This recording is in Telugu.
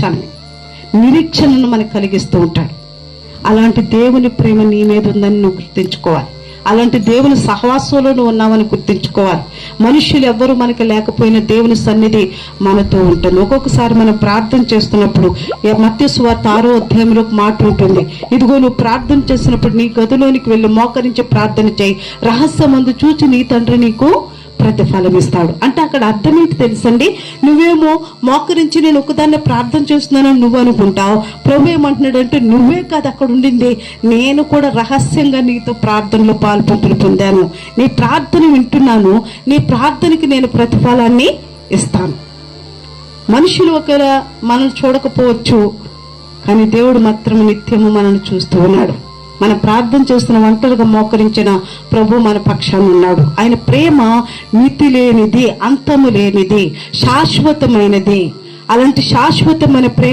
సంతోషాన్ని నిరీక్షణను మనకు కలిగిస్తూ ఉంటాడు. అలాంటి దేవుని ప్రేమ నీ మీద ఉందని నువ్వు గుర్తించుకోవాలి. అలాంటి దేవుని సహవాసంలో నువ్వు ఉన్నావని గుర్తించుకోవాలి. మనుషులు ఎవ్వరూ మనకి లేకపోయిన దేవుని సన్నిధి మనతో ఉంటుంది. ఒక్కొక్కసారి మనం ప్రార్థన చేస్తున్నప్పుడు మత్య సువార్త ఆరో అధ్యాయంలో మాట ఉంటుంది. ఇదిగో నువ్వు ప్రార్థన చేసినప్పుడు నీ గదిలోనికి వెళ్ళి మోకరించి ప్రార్థన చేయి. రహస్యమందు చూచి నీ తండ్రి నీకు ప్రతిఫలం ఇస్తాడు అంటే అక్కడ అర్థం ఏంటి తెలుసండి? నువ్వేమో మోకరించి నేను ఒకదాన్ని ప్రార్థన చేస్తున్నానని నువ్వు అనుకుంటావు. ప్రభు ఏమంటున్నాడంటే నువ్వే కాదు అక్కడ ఉండింది. నేను కూడా రహస్యంగా నీతో ప్రార్థనలో పాల్పంపులు పొందాను. నీ ప్రార్థన వింటున్నాను. నీ ప్రార్థనకి నేను ప్రతిఫలాన్ని ఇస్తాను. మనుషులు ఒకవేళ మనం చూడకపోవచ్చు కానీ దేవుడు మాత్రం నిత్యము మనల్ని చూస్తూ ఉన్నాడు. మనం ప్రార్థన చేస్తున్న ఒంటరిగా మోకరించిన ప్రభు మన పక్షాన ఉన్నాడు. ఆయన ప్రేమ మితి లేనిది అంతము లేనిది శాశ్వతమైనది. అలాంటి శాశ్వతమైన ప్రేమ